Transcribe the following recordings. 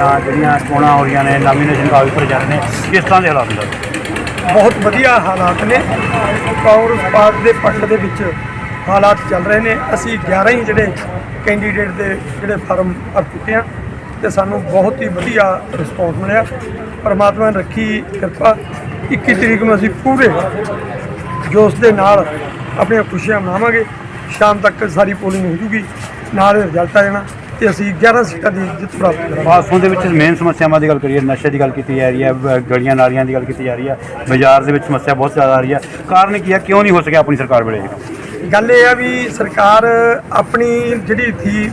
ਦੀਆਂ ਜਿਹੜੀਆਂ ਚੋਣਾਂ ਹੋ ਰਹੀਆਂ ਨੇ ਨਾਮੀਨੇਸ਼ਨ ਕਾਗਜ਼ ਭਰੇ ਜਾ ਰਹੇ ਨੇ, ਕਿਸ ਤਰ੍ਹਾਂ ਦੇ ਹਾਲਾਤ ਨੇ? ਬਹੁਤ ਵਧੀਆ ਹਾਲਾਤ ਨੇ। ਕਾਂਗਰਸ ਪਾਰਟੀ ਦੇ ਪੱਖ ਦੇ ਵਿੱਚ ਹਾਲਾਤ ਚੱਲ ਰਹੇ ਨੇ। ਅਸੀਂ 11 ਹੀ ਜਿਹੜੇ ਕੈਂਡੀਡੇਟ ਦੇ ਜਿਹੜੇ ਫਾਰਮ ਭਰ ਚੁੱਕੇ ਹਾਂ ਤੇ ਸਾਨੂੰ ਬਹੁਤ ਹੀ ਵਧੀਆ ਰਿਸਪੌਂਸ ਮਿਲਿਆ। ਪਰਮਾਤਮਾ ਨੇ ਰੱਖੀ ਕਿਰਪਾ। 21 ਤਰੀਕ ਨੂੰ ਅਸੀਂ ਪੂਰੇ ਜੋਸ਼ ਦੇ ਨਾਲ ਆਪਣੀਆਂ ਖੁਸ਼ੀਆਂ ਮਨਾਵਾਂਗੇ। ਸ਼ਾਮ ਤੱਕ ਸਾਰੀ ਪੋਲਿੰਗ ਹੋ ਜੂਗੀ। ਨਾਲ ਰਿਜ਼ਲਟ ਆ ਜਾਣਾ। ਤੇ ਅਸੀਂ 11 ਸੀਟਾਂ ਦੀ ਜਿੱਤ ਪ੍ਰਾਪਤ ਕਰਾਂਗੇ। ਬਾਸੋਂ ਦੇ ਵਿੱਚ ਮੇਨ ਸਮੱਸਿਆਵਾਂ ਦੀ ਗੱਲ ਕਰੀਏ ਨਸ਼ੇ ਦੀ ਗੱਲ ਕੀਤੀ ਜਾ ਰਹੀ ਹੈ ਬ- ਗਲੀਆਂ ਨਾਲੀਆਂ ਦੀ ਗੱਲ ਕੀਤੀ ਜਾ ਰਹੀ ਹੈ ਬਾਜ਼ਾਰ ਦੇ ਵਿੱਚ ਸਮੱਸਿਆ ਬਹੁਤ ਜ਼ਿਆਦਾ ਆ ਰਹੀ ਹੈ। ਕਾਰਨ ਕੀ ਹੈ? ਕਿਉਂ ਨਹੀਂ ਹੋ ਸਕਿਆ ਆਪਣੀ ਸਰਕਾਰ ਵੇਲੇ? ਗੱਲ ਇਹ ਆ ਵੀ ਸਰਕਾਰ ਆਪਣੀ ਜਿਹੜੀ ਸੀ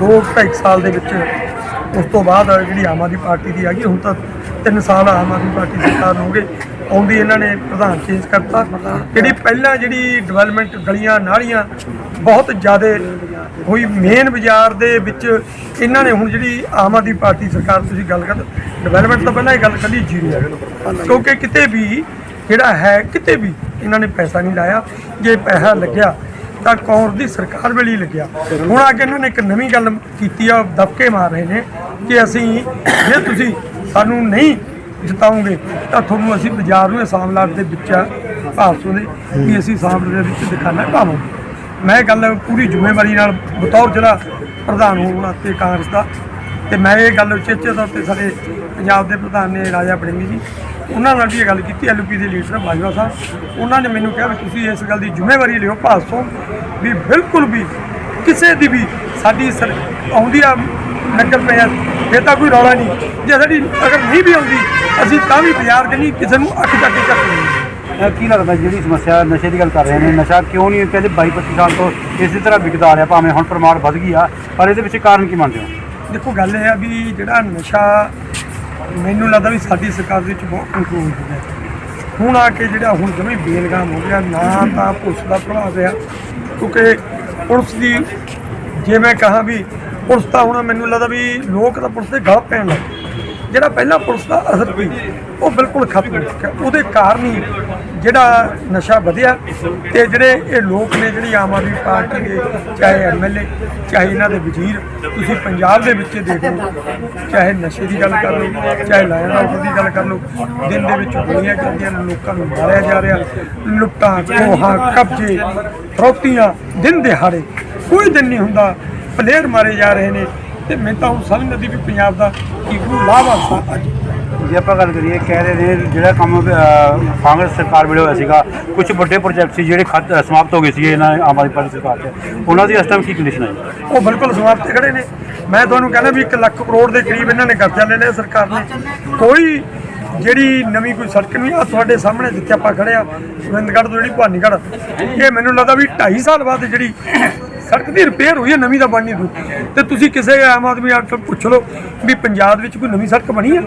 2 ਢਾਈ ਸਾਲ ਦੇ ਵਿੱਚ ਉਸ ਤੋਂ ਬਾਅਦ ਜਿਹੜੀ ਆਮ ਆਦਮੀ ਪਾਰਟੀ ਦੀ ਆ ਗਈ ਹੁਣ ਤਾਂ 3 ਸਾਲ ਆਮ ਆਦਮੀ ਪਾਰਟੀ ਸਰਕਾਰ ਹੋ ਗਏ ਆਉਂਦੀ ਇਹਨਾਂ ਨੇ ਪ੍ਰਧਾਨ ਚੇਂਜ ਕਰਤਾ। ਜਿਹੜੀ ਪਹਿਲਾਂ ਜਿਹੜੀ ਡਿਵੈਲਪਮੈਂਟ ਗਲੀਆਂ, ਨਾਲੀਆਂ ਬਹੁਤ ਜ਼ਿਆਦਾ ਹੋਈ ਮੇਨ ਬਾਜ਼ਾਰ ਦੇ ਵਿੱਚ ਇਹਨਾਂ ਨੇ ਹੁਣ ਜਿਹੜੀ ਆਮ ਆਦਮੀ ਪਾਰਟੀ ਸਰਕਾਰ, ਤੁਸੀਂ ਗੱਲ ਕਰ ਡਿਵੈਲਪਮੈਂਟ ਤੋਂ ਪਹਿਲਾਂ ਇਹ ਗੱਲ ਕੱਢੀ ਜੀਰੋ ਹੈ ਕਿਉਂਕਿ ਕਿਤੇ ਵੀ ਜਿਹੜਾ ਹੈ, ਕਿਤੇ ਵੀ ਇਹਨਾਂ ਨੇ ਪੈਸਾ ਨਹੀਂ ਲਾਇਆ। ਜੇ ਪੈਸਾ ਲੱਗਿਆ, ਤਾਂ ਕਾਂਗਰਸ ਦੀ ਸਰਕਾਰ ਵੇਲੇ ਹੀ ਲੱਗਿਆ। ਹੁਣ ਆ ਕੇ ਇਹਨਾਂ ਨੇ ਇੱਕ ਨਵੀਂ ਗੱਲ ਕੀਤੀ ਆ ਦਬਕੇ ਮਾਰ ਰਹੇ ਨੇ ਕਿ ਅਸੀਂ, ਜੇ ਤੁਸੀਂ ਸਾਨੂੰ ਨਹੀਂ ਜਿਤਾਉਂਗੇ ਤਾਂ ਤੁਹਾਨੂੰ ਅਸੀਂ ਬਾਜ਼ਾਰ ਨੂੰ ਅਸਾਮਲਾਟ ਦੇ ਵਿੱਚ ਭਾਰਤੋਂ ਦੇ ਕਿ ਅਸੀਂ ਅਸਾਮਲਾਟ ਦੇ ਵਿੱਚ ਦਿਖਾਣਾ ਪਾਵਾਂਗੇ ਮੈਂ ਇਹ ਗੱਲ ਪੂਰੀ ਜ਼ਿੰਮੇਵਾਰੀ ਨਾਲ ਬਤੌਰ ਜਿਹੜਾ ਪ੍ਰਧਾਨ ਹੋਣ ਵਾਸਤੇ ਕਾਂਗਰਸ ਦਾ ਤੇ ਮੈਂ ਇਹ ਗੱਲ ਉਚੇਚੇ ਤੌਰ ਤੇ ਸਾਡੇ ਪੰਜਾਬ ਦੇ ਪ੍ਰਧਾਨ ਨੇ ਰਾਜਾ ਬੜਿੰਗੀ ਜੀ ਉਹਨਾਂ ਨਾਲ ਵੀ ਇਹ ਗੱਲ ਕੀਤੀ ਐਲਪੀ ਦੇ ਲੀਡਰ ਬਾਜਵਾ ਸਾਹਿਬ। ਉਹਨਾਂ ਨੇ ਮੈਨੂੰ ਕਿਹਾ ਵੀ ਤੁਸੀਂ ਇਸ ਗੱਲ ਦੀ ਜ਼ਿੰਮੇਵਾਰੀ ਲਿਓ ਭਾਸੋਂ ਵੀ ਬਿਲਕੁਲ ਵੀ ਕਿਸੇ ਦੀ ਵੀ ਸਾਡੀ ਆਉਂਦੀ ਆ ਨਗਰ ਪੰਚਾਇਤ ਇਹ ਤਾਂ ਕੋਈ ਰੌਲਾ ਨਹੀਂ। ਜੇ ਸਾਡੀ ਅਗਰ ਨਹੀਂ ਵੀ ਆਉਂਦੀ ਅਸੀਂ ਤਾਂ ਵੀ ਬਾਜ਼ਾਰ ਕਰਨੀ ਕਿਸੇ ਨੂੰ ਅੱਖ ਚੱਕ ਕੇ ਚੱਕਣੀ ਅਹ ਕੀ ਲੱਗਦਾ ਜਿਹੜੀ ਸਮੱਸਿਆ ਨਸ਼ੇ ਦੀ ਗੱਲ ਕਰ ਰਹੇ ਨੇ ਨਸ਼ਾ ਕਿਉਂ ਨਹੀਂ ਕਹਿੰਦੇ 22 25 ਸਾਲ ਤੋਂ ਇਸੇ ਤਰ੍ਹਾਂ ਵਿਕਦਾ ਆ ਰਿਹਾ ਭਾਵੇਂ ਹੁਣ ਪ੍ਰਮਾਣ ਵੱਧ ਗਈ ਆ ਪਰ ਇਹਦੇ ਪਿੱਛੇ ਕਾਰਨ ਕੀ ਮੰਨਦੇ ਹੋ? ਦੇਖੋ ਗੱਲ ਇਹ ਆ ਵੀ ਜਿਹੜਾ ਨਸ਼ਾ ਮੈਨੂੰ ਲੱਗਦਾ ਵੀ ਸਾਡੀ ਸਰਕਾਰ ਦੇ ਵਿੱਚ ਬਹੁਤ ਕੰਟਰੋਲ ਹੋ ਹੁਣ ਆ ਕੇ ਜਿਹੜਾ ਹੁਣ ਜਮੇ ਬੇਲਗਾਮ ਹੋ ਗਿਆ ਨਾ ਤਾਂ ਪੁਲਿਸ ਦਾ ਪ੍ਰਭਾਵ ਆ ਕਿਉਂਕਿ ਪੁਲਿਸ ਦੀ ਜੇ ਮੈਂ ਕਹਾਂ ਵੀ ਪੁਲਿਸ ਤਾਂ ਹੁਣ ਮੈਨੂੰ ਲੱਗਦਾ ਵੀ ਲੋਕ ਤਾਂ ਪੁਲਿਸ ਦੇ ਗਾਹ ਪੈਣ ਲੱਗ ਗਏ। ਜਿਹੜਾ ਪਹਿਲਾਂ ਪੁਲਿਸ ਦਾ ਅਸਰ ਸੀ, ਉਹ ਬਿਲਕੁਲ ਖਤਮ ਹੋ ਚੁੱਕਿਆ। ਉਹਦੇ ਕਾਰਨ ਹੀ ਜਿਹੜਾ ਨਸ਼ਾ ਵਧਿਆ ਤੇ ਜਿਹੜੇ ਇਹ ਲੋਕ ਨੇ, ਜਿਹੜੀ ਆਮ ਆਦਮੀ ਪਾਰਟੀ ਦੇ, ਚਾਹੇ ਐਮਐਲਏ ਚਾਹੇ ਇਹਨਾਂ ਦੇ ਵਜ਼ੀਰ, ਤੁਸੀਂ ਪੰਜਾਬ ਦੇ ਵਿੱਚ ਦੇਖ ਲਓ, ਚਾਹੇ ਨਸ਼ੇ ਦੀ ਗੱਲ ਕਰ ਲਓ, ਚਾਹੇ ਲਾਇਨ ਦੀ ਗੱਲ ਕਰ ਲਓ, ਦਿਨ ਦੇ ਵਿੱਚ ਗੋਲੀਆਂ ਚੱਲਦੀਆਂ ਲੋਕਾਂ ਨੂੰ ਮਾਰਿਆ ਜਾ ਰਿਹਾ, ਲੁੱਟਾਂ, ਖੋਹਾਂ, ਕਬਜ਼ੇ, ਫਰੋਤੀਆਂ ਦਿਨ ਦਿਹਾੜੇ। ਕੋਈ ਦਿਨ ਨਹੀਂ ਹੁੰਦਾ ਪਲੇਅਰ ਮਾਰੇ ਜਾ ਰਹੇ ਨੇ ਤੇ ਮੈਂ ਤਾਂ ਹੁਣ ਸਮਝ ਨਹੀਂ ਵੀ ਪੰਜਾਬ ਦਾ ਕੀ ਕੋਈ ਲਾਭ ਆ ਅੱਜ। ਜੇ ਆਪਾਂ ਗੱਲ ਕਰੀਏ ਕਹਿ ਰਹੇ ਨੇ ਜਿਹੜਾ ਕੰਮ ਕਾਂਗਰਸ ਸਰਕਾਰ ਵੇਲੇ ਹੋਇਆ ਸੀਗਾ ਕੁਝ ਵੱਡੇ ਪ੍ਰੋਜੈਕਟ ਸੀ ਜਿਹੜੇ ਸਮਾਪਤ ਹੋ ਗਏ ਸੀ ਇਹਨਾਂ ਆਮ ਆਦਮੀ ਪਾਰਟੀ ਸਰਕਾਰ ਤੇ। ਉਹਨਾਂ ਦੀ ਇਸ ਟਾਈਮ ਕੀ ਕੰਡੀਸ਼ਨ ਹੈ? ਉਹ ਬਿਲਕੁਲ ਸਮਾਪਤ ਖੜੇ ਨੇ। ਮੈਂ ਤੁਹਾਨੂੰ ਕਹਿੰਦਾ ਵੀ 1 ਲੱਖ ਕਰੋੜ ਦੇ ਕਰੀਬ ਇਹਨਾਂ ਨੇ ਕਰਜ਼ਾ ਲੈ ਲਿਆ ਸਰਕਾਰ ਨੇ। ਕੋਈ ਜਿਹੜੀ ਨਵੀਂ ਕੋਈ ਸੜਕ ਨਹੀਂ ਆ ਤੁਹਾਡੇ ਸਾਹਮਣੇ ਜਿੱਥੇ ਆਪਾਂ ਖੜੇ ਆ ਗੋਬਿੰਦਗੜ੍ਹ ਤੋਂ ਜਿਹੜੀ ਭਾਨੀਗੜ੍ਹ ਇਹ ਮੈਨੂੰ ਲੱਗਦਾ ਵੀ 2.5 ਸਾਲ ਬਾਅਦ ਜਿਹੜੀ ਸੜਕ ਦੀ ਰਿਪੇਅਰ ਹੋਈ ਹੈ, ਨਵੀਂ ਤਾਂ ਬਣਨੀ ਦੂ ਤੇ ਤੁਸੀਂ ਕਿਸੇ ਆਮ ਆਦਮੀ ਆ ਕੇ ਪੁੱਛ ਲਓ ਵੀ ਪੰਜਾਬ ਵਿੱਚ ਕੋਈ ਨਵੀਂ ਸੜਕ ਬਣੀ ਹੈ?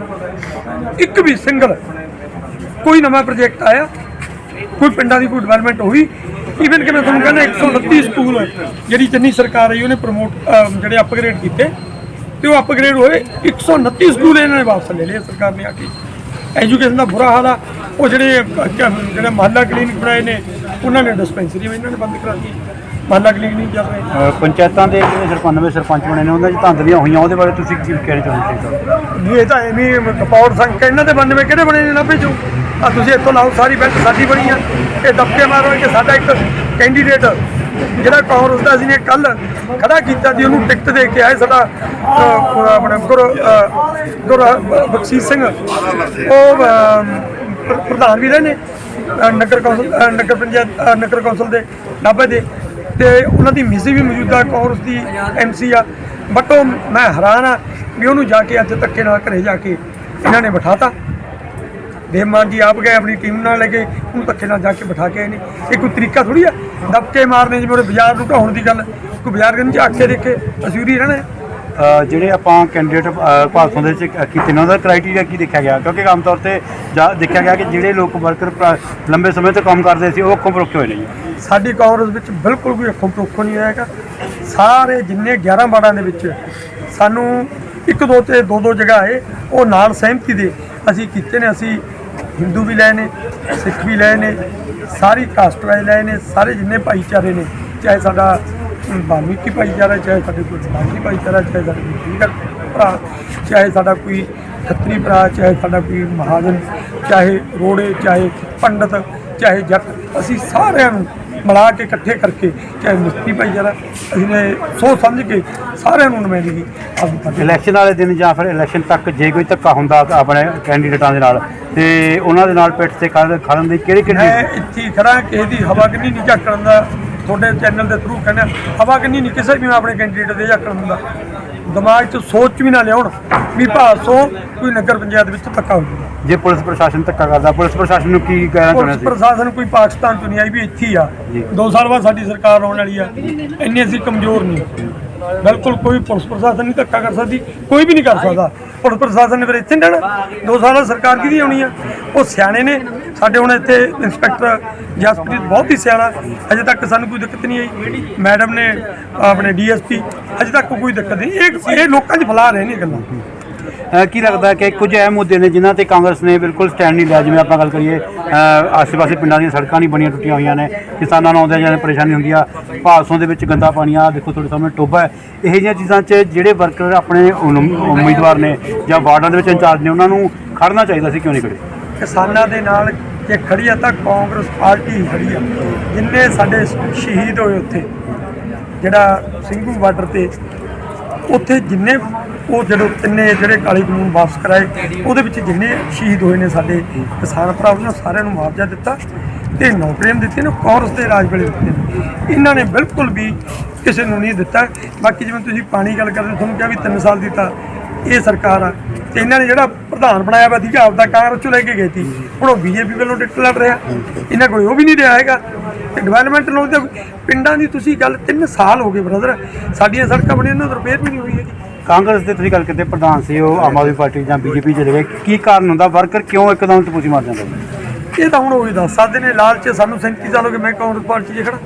ਇੱਕ ਵੀ ਸਿੰਗਲ ਕੋਈ ਨਵਾਂ ਪ੍ਰੋਜੈਕਟ ਆਇਆ? ਕੋਈ ਪਿੰਡਾਂ ਦੀ ਕੋਈ ਡਿਵੈਲਪਮੈਂਟ ਹੋਈ? ਈਵਨ ਕਿ ਮੈਂ ਤੁਹਾਨੂੰ ਕਹਿੰਦਾ 129 ਸਕੂਲ ਜਿਹੜੀ ਚੰਨੀ ਸਰਕਾਰ ਆਈ, ਉਹਨੇ ਪ੍ਰਮੋਟ ਜਿਹੜੇ ਅਪਗ੍ਰੇਡ ਕੀਤੇ, ਤੇ ਉਹ ਅਪਗ੍ਰੇਡ ਹੋਏ। 129 ਸਕੂਲ ਇਹਨਾਂ ਨੇ ਵਾਪਸ ਲੈ ਲਏ ਸਰਕਾਰ ਨੇ ਆ ਕੇ। ਐਜੂਕੇਸ਼ਨ ਦਾ ਬੁਰਾ ਹਾਲ ਆ। ਉਹ ਜਿਹੜੇ ਜਿਹੜੇ ਮਹੱਲਾ ਕਲੀਨਿਕ ਬਣਾਏ ਨੇ ਉਹਨਾਂ ਨੇ ਡਿਸਪੈਂਸਰੀ ਵੀ ਇਹਨਾਂ ਨੇ ਬੰਦ ਕਰਾਤੀ। ਮਹੱਲਾ ਕਲੀਨਿਕ ਨਹੀਂ ਚੱਲ ਰਹੇ। ਪੰਚਾਇਤਾਂ ਦੇ ਜਿਹੜੇ ਸਰਪੰਚ ਸਰਪੰਚ ਬਣੇ ਨੇ ਉਹਨਾਂ 'ਚ ਧਾਂਦਲੀਆਂ ਹੋਈਆਂ ਉਹਦੇ ਬਾਰੇ ਤੁਸੀਂ ਕੀ ਕਹਿਣਾ ਚਾਹੁੰਦੇ ਹੋ ਇਹ ਤਾਂ ਐਵੇਂ ਕਪੌੜ ਸੰਖ ਇਹਨਾਂ ਦੇ ਬੰਦੇ ਕਿਹੜੇ ਬਣੇ ਨੇ ਨਾ ਭੇਜੋ ਆ ਤੁਸੀਂ ਇੱਥੋਂ ਲਾਓ ਸਾਰੀ ਬੈਂਕ ਸਾਡੀ ਬਣੀ ਆ। ਇਹ ਦਬਕੇ ਮਾਰੋ ਕਿ ਸਾਡਾ ਇੱਕ ਕੈਂਡੀਡੇਟ ਜਿਹੜਾ ਕਾਂਗਰਸ ਦਾ ਸੀ ਨੇ ਕੱਲ ਖੜਾ ਕੀਤਾ ਸੀ ਉਹਨੂੰ ਟਿਕਟ ਦੇ ਕੇ ਆਏ ਸਾਡਾ ਅਹ, ਆਪਣਾ ਗੁਰ ਗੁਰ ਬਖਸ਼ੀਸ਼ ਸਿੰਘ। ਉਹ ਪ੍ਰਧਾਨ ਵੀ ਰਹੇ ਨੇ ਨਗਰ ਕੌਂਸਲ ਨਗਰ ਪੰਚਾਇਤ ਨਗਰ ਕੌਂਸਲ ਦੇ ਨਾਭੇ ਦੇ। ਤੇ ਉਹਨਾਂ ਦੀ ਮਿਸੀ ਵੀ ਮੌਜੂਦਾ ਕਾਂਗਰਸ ਦੀ ਐਮਸੀ ਆ। ਬਟ ਉਹ ਮੈਂ ਹੈਰਾਨ ਆ ਵੀ ਉਹਨੂੰ ਜਾ ਕੇ ਅੱਜ ਧੱਕੇ ਨਾਲ ਘਰੇ ਜਾ ਕੇ ਇਹਨਾਂ ਨੇ ਬਿਠਾਤਾ। ਦੇਵਮਾਨ ਜੀ ਆਪ ਗਏ ਆਪਣੀ ਟੀਮ ਨਾਲ ਲੈ ਕੇ ਉਹਨੂੰ ਧੱਕੇ ਨਾਲ ਜਾ ਕੇ ਬਿਠਾ ਕੇ ਆਏ ਨੇ। ਇਹ ਕੋਈ ਤਰੀਕਾ ਥੋੜੀ ਆ? ਦਬਕੇ ਮਾਰਨੇ ਜਿਵੇਂ ਉਹਦੇ ਬਾਜ਼ਾਰ ਨੂੰ ਢਾਉਣ ਦੀ ਗੱਲ ਕੋਈ ਬਾਜ਼ਾਰ ਕਰਨ ਝਾਕ ਕੇ ਦੇਖੇ ਅਸੀਂ ਉਰੀ ਰਹਿਣਾ ਹੈ। ਜਿਹੜੇ ਆਪਾਂ ਕੈਂਡੀਡੇਟ ਭਾਰਤੋਂ ਦੇ ਵਿੱਚ ਕੀਤੇ ਨੇ ਉਹਦਾ ਕ੍ਰਾਈਟੇਰੀਆ ਕੀ ਦੇਖਿਆ ਗਿਆ? ਕਿਉਂਕਿ ਆਮ ਤੌਰ ਤੇ ਜਾ- ਦੇਖਿਆ ਗਿਆ ਕਿ ਜਿਹੜੇ ਲੋਕ ਵਰਕਰ ਲੰਬੇ ਸਮੇਂ ਤੋਂ ਕੰਮ ਕਰਦੇ ਸੀ ਉਹ ਅੱਖੋਂ ਪਰੋਖੇ ਹੋਏ ਨੇ ਸਾਡੀ ਕਾਂਗਰਸ ਵਿੱਚ ਬਿਲਕੁਲ ਕੋਈ ਅੱਖੋਂ ਪਰੋਖੋ ਨਹੀਂ ਆਏਗਾ ਸਾਰੇ ਜਿੰਨੇ 11 ਵਾਰਡਾਂ ਦੇ ਵਿੱਚ ਸਾਨੂੰ ਇੱਕ ਦੋ ਤੇ ਦੋ ਦੋ ਜਗ੍ਹਾ ਆਏ ਉਹ ਨਾਲ ਸਹਿਮਤੀ ਦੇ ਅਸੀਂ ਕੀਤੇ ਨੇ ਅਸੀਂ ਹਿੰਦੂ ਵੀ ਲਏ ਨੇ, ਸਿੱਖ ਵੀ ਲਏ ਨੇ, ਸਾਰੀ ਕਾਸਟ ਵਾਲੇ ਲਏ ਨੇ, ਸਾਰੇ ਜਿੰਨੇ ਭਾਈਚਾਰੇ ਨੇ, ਚਾਹੇ ਸਾਡਾ ਬਾਲਮੀਕੀ ਭਾਈਚਾਰਾ, ਚਾਹੇ ਸਾਡੇ ਕੋਈ ਸਮਾਜੀ ਭਾਈਚਾਰਾ, ਚਾਹੇ ਸਾਡੇ ਕੋਈ ਭਰਾ, ਚਾਹੇ ਸਾਡਾ ਕੋਈ ਖੱਤਰੀ ਭਰਾ, ਚਾਹੇ ਸਾਡਾ ਕੋਈ ਮਹਾਜਨ, ਚਾਹੇ ਰੋੜੇ, ਚਾਹੇ ਪੰਡਤ, ਚਾਹੇ ਜੱਟ, ਅਸੀਂ ਸਾਰਿਆਂ ਨੂੰ ਮਿਲਾ ਕੇ ਇਕੱਠੇ ਕਰਕੇ ਚਾਹੇ ਮਿਸਤਰੀ ਭਾਈਚਾਰਾ ਅਸੀਂ ਨੇ ਸੋਚ ਸਮਝ ਕੇ ਸਾਰਿਆਂ ਨੂੰ ਨੁਮਾਇੰਦਗੀ ਆਪਣੀ ਕਰਦੇ ਇਲੈਕਸ਼ਨ ਵਾਲੇ ਦਿਨ ਜਾਂ ਫਿਰ ਇਲੈਕਸ਼ਨ ਤੱਕ ਜੇ ਕੋਈ ਧੱਕਾ ਹੁੰਦਾ ਤਾਂ ਆਪਣੇ ਕੈਂਡੀਡੇਟਾਂ ਦੇ ਨਾਲ। ਤੇ ਉਹਨਾਂ ਦੇ ਨਾਲ ਪਿੱਠ ਤੇ ਖੜਨ ਦੀ ਕਿਹੜੀ ਮੈਂ ਕਿਹੜੀ ਇੱਥੇ ਹੀ ਖੜਾ ਕਿਸੇ ਦੀ ਹਵਾ ਕਿੰਨੀ ਨਹੀਂ ਝਾਕਣ ਦਾ ਤੁਹਾਡੇ ਚੈਨਲ ਦੇ ਥਰੂ ਕਹਿੰਦਾ ਹਵਾ ਕਿੰਨੀ ਨਹੀਂ ਕਿਸੇ ਵੀ ਆਪਣੇ ਕੈਂਡੀਡੇਟ ਦੇ ਝਾਕਣ ਦਾ। ਦਿਮਾਗ 'ਚ ਸੋਚ ਵੀ ਨਾ ਲਿਆਉਣ ਵੀ ਭਾਸੋਂ ਕੋਈ ਨਗਰ ਪੰਚਾਇਤ ਵਿੱਚ ਧੱਕਾ ਹੋ ਜਾਊਗਾ ਜੇ ਪੁਲਿਸ ਪ੍ਰਸ਼ਾਸਨ ਧੱਕਾ ਕਰਦਾ ਪੁਲਿਸ ਪ੍ਰਸ਼ਾਸਨ ਨੂੰ ਕੀ ਕਹਿਣਾ ਚਾਹੁੰਦੇ ਪੁਲਿਸ ਸੀ ਪ੍ਰਸ਼ਾਸਨ ਕੋਈ ਪਾਕਿਸਤਾਨ ਤੋਂ ਨਹੀਂ ਆਈ ਵੀ ਇੱਥੇ ਹੀ ਆ। ਜੀ। 2 ਸਾਲ ਬਾਅਦ ਸਾਡੀ ਸਰਕਾਰ ਆਉਣ ਵਾਲੀ ਆ। ਇੰਨੇ ਅਸੀਂ ਕਮਜ਼ੋਰ ਨਹੀਂ। ਬਿਲਕੁਲ ਕੋਈ ਪੁਲਿਸ ਪ੍ਰਸ਼ਾਸਨ ਨਹੀਂ ਧੱਕਾ ਕਰ ਸਕਦੀ, ਕੋਈ ਵੀ ਨਹੀਂ ਕਰ ਸਕਦਾ। ਪੁਲਿਸ ਪ੍ਰਸ਼ਾਸਨ ਨੇ ਫਿਰ ਇੱਥੇ ਨਹੀਂ ਰਹਿਣਾ। ਦੋ ਸਾਲਾਂ ਸਰਕਾਰ ਕਿਹਦੀ ਆਉਣੀ ਆ? ਉਹ ਸਿਆਣੇ ਨੇ। ਸਾਡੇ ਹੁਣ ਇੱਥੇ ਇੰਸਪੈਕਟਰ ਜਸਪ੍ਰੀਤ ਬਹੁਤ ਹੀ ਸਿਆਣਾ। ਅਜੇ ਤੱਕ ਸਾਨੂੰ ਕੋਈ ਦਿੱਕਤ ਨਹੀਂ ਆਈ। ਮੈਡਮ ਨੇ ਆਪਣੇ ਡੀਐਸਪੀ, ਅਜੇ ਤੱਕ ਕੋਈ ਦਿੱਕਤ ਨਹੀਂ। ਇਹ ਇਹ ਲੋਕਾਂ 'ਚ ਫੈਲਾ ਰਹੇ ਨੇ ਇਹ ਗੱਲਾਂ। ਅਹ ਕੀ ਲੱਗਦਾ ਕਿ ਕੁਝ ਅਹਿਮ ਮੁੱਦੇ ਨੇ ਜਿਨ੍ਹਾਂ ਤੇ ਕਾਂਗਰਸ ਨੇ ਬਿਲਕੁਲ ਸਟੈਂਡ ਨਹੀਂ ਲਿਆ? ਜਿਵੇਂ ਆਪਾਂ ਗੱਲ ਕਰੀਏ, ਅਹ ਆਸੇ-ਪਾਸੇ ਪਿੰਡਾਂ ਦੀਆਂ ਸੜਕਾਂ ਨਹੀਂ ਬਣੀਆਂ ਟੁੱਟੀਆਂ ਹੋਈਆਂ ਨੇ, ਕਿਸਾਨਾਂ ਨੂੰ ਆਉਂਦਿਆਂ ਜਾਂਦੇ ਪਰੇਸ਼ਾਨੀ ਹੁੰਦੀ ਆ ਭਾਸੋਂ ਦੇ ਵਿੱਚ ਗੰਦਾ ਪਾਣੀ ਆ, ਦੇਖੋ ਤੁਹਾਡੇ ਸਾਹਮਣੇ ਟੋਬਾ ਹੈ। ਇਹੋ ਜਿਹੀਆਂ ਚੀਜ਼ਾਂ 'ਚ ਜਿਹੜੇ ਵਰਕਰ ਆਪਣੇ ਉਨ- ਉਮੀਦਵਾਰ ਨੇ ਜਾਂ ਵਾਰਡਾਂ ਦੇ ਵਿੱਚ ਇੰਚਾਰਜ ਨੇ, ਉਹਨਾਂ ਨੂੰ ਖੜਨਾ ਚਾਹੀਦਾ ਸੀ, ਕਿਉਂ ਨਹੀਂ ਖੜੇ ਕਿਸਾਨਾਂ ਦੇ ਨਾਲ ਜੇ ਖੜੀ ਆ ਤਾਂ ਕਾਂਗਰਸ ਪਾਰਟੀ ਹੀ ਖੜੀ ਆ। ਜਿੰਨੇ ਸਾਡੇ ਸ਼ਹੀਦ ਹੋਏ ਉੱਥੇ, ਜਿਹੜਾ ਸਿੰਘੂ ਬਾਰਡਰ ਤੇ, ਉੱਥੇ ਜਿੰਨੇ ਉਹ ਜਦੋਂ ਤਿੰਨੇ ਜਿਹੜੇ ਕਾਲੇ ਕਾਨੂੰਨ ਵਾਪਸ ਕਰਾਏ, ਉਹਦੇ ਵਿੱਚ ਜਿੰਨੇ ਸ਼ਹੀਦ ਹੋਏ ਨੇ ਸਾਡੇ ਕਿਸਾਨ ਭਰਾ, ਉਹਨਾਂ ਸਾਰਿਆਂ ਨੂੰ ਮੁਆਵਜ਼ਾ ਦਿੱਤਾ ਤੇ ਨੌਕਰੀਆਂ ਦਿੱਤੀਆਂ ਨੇ, ਕਾਂਗਰਸ ਦੇ ਰਾਜ ਵੇਲੇ ਦਿੱਤੇ ਇਹਨਾਂ ਨੇ ਬਿਲਕੁਲ ਵੀ ਕਿਸੇ ਨੂੰ ਨਹੀਂ ਦਿੱਤਾ। ਬਾਕੀ ਜਿਵੇਂ ਤੁਸੀਂ ਪਾਣੀ ਗੱਲ ਕਰਦੇ, ਤੁਹਾਨੂੰ ਕਿਹਾ ਵੀ 3 ਸਾਲ ਦੀ ਤਾਂ ਇਹ ਸਰਕਾਰ ਆ। ਤੇ ਇਹਨਾਂ ਨੇ ਜਿਹੜਾ ਪ੍ਰਧਾਨ ਬਣਾਇਆ ਵਾ ਸੀਗਾ ਆਪਦਾ ਕਾਂਗਰਸ ਚੋਂ ਲੈ ਕੇ ਗਏ ਸੀ। ਹੁਣ ਉਹ ਬੀਜੇਪੀ ਵੱਲੋਂ ਟਿਕਟ ਲੜ ਰਿਹਾ। ਇਹਨਾਂ ਕੋਲ ਉਹ ਵੀ ਨਹੀਂ ਰਿਹਾ ਹੈਗਾ। ਤੇ ਡਿਵੈਲਪਮੈਂਟ ਨੂੰ ਤੇ ਪਿੰਡਾਂ ਦੀ ਤੁਸੀਂ ਗੱਲ 3 ਸਾਲ ਹੋ ਗਏ ਬ੍ਰਦਰ ਸਾਡੀਆਂ ਸੜਕਾਂ ਬਣੀਆਂ, ਉਹਨਾਂ ਤੋਂ ਰਿਪੇਅਰ ਵੀ ਨਹੀਂ ਹੋਈ ਹੈਗੀ। ਕਾਂਗਰਸ ਦੇ ਤੁਸੀਂ ਗੱਲ ਕਰਦੇ ਪ੍ਰਧਾਨ ਸੀ ਉਹ ਆਮ ਆਦਮੀ ਪਾਰਟੀ ਜਾਂ ਬੀਜੇਪੀ ਚਲੇ ਗਏ ਕੀ ਕਾਰਨ ਹੁੰਦਾ? ਵਰਕਰ ਕਿਉਂ ਇੱਕਦਮ ਟਪੂਸੀ ਮਾਰ ਜਾਂਦਾ ਇਹ ਤਾਂ ਹੁਣ ਉਹੀ ਦੱਸ ਸਕਦੇ ਨੇ ਲਾਲਚ ਸਾਨੂੰ 37 ਸਾਲ ਹੋ ਗਏ ਮੈਂ ਕਾਂਗਰਸ ਪਾਰਟੀ 'ਚ ਖੜਾ।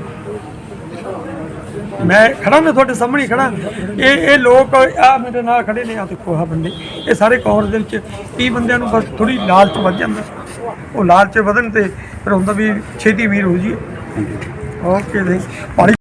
ਮੈਂ ਖੜਾ ਮੈਂ ਤੁਹਾਡੇ ਸਾਹਮਣੇ ਖੜਾ। ਇਹ ਇਹ ਲੋਕ ਆ ਮੇਰੇ ਨਾਲ ਖੜੇ ਨੇ ਆ ਦੇਖੋ ਆ ਬੰਦੇ। ਇਹ ਸਾਰੇ ਕਾਂਗਰਸ ਦੇ ਵਿੱਚ ਕੀ ਬੰਦਿਆਂ ਨੂੰ ਬਸ ਥੋੜੀ ਲਾਲਚ ਵੱਧ ਜਾਂਦਾ। ਉਹ ਲਾਲਚ ਵਧਣ ਤੇ ਫਿਰ ਹੁੰਦਾ ਵੀ ਛੇਤੀ ਵੀਰ ਹੋ ਜੀ ਓਕੇ ਜੀ। ਪਾਣੀ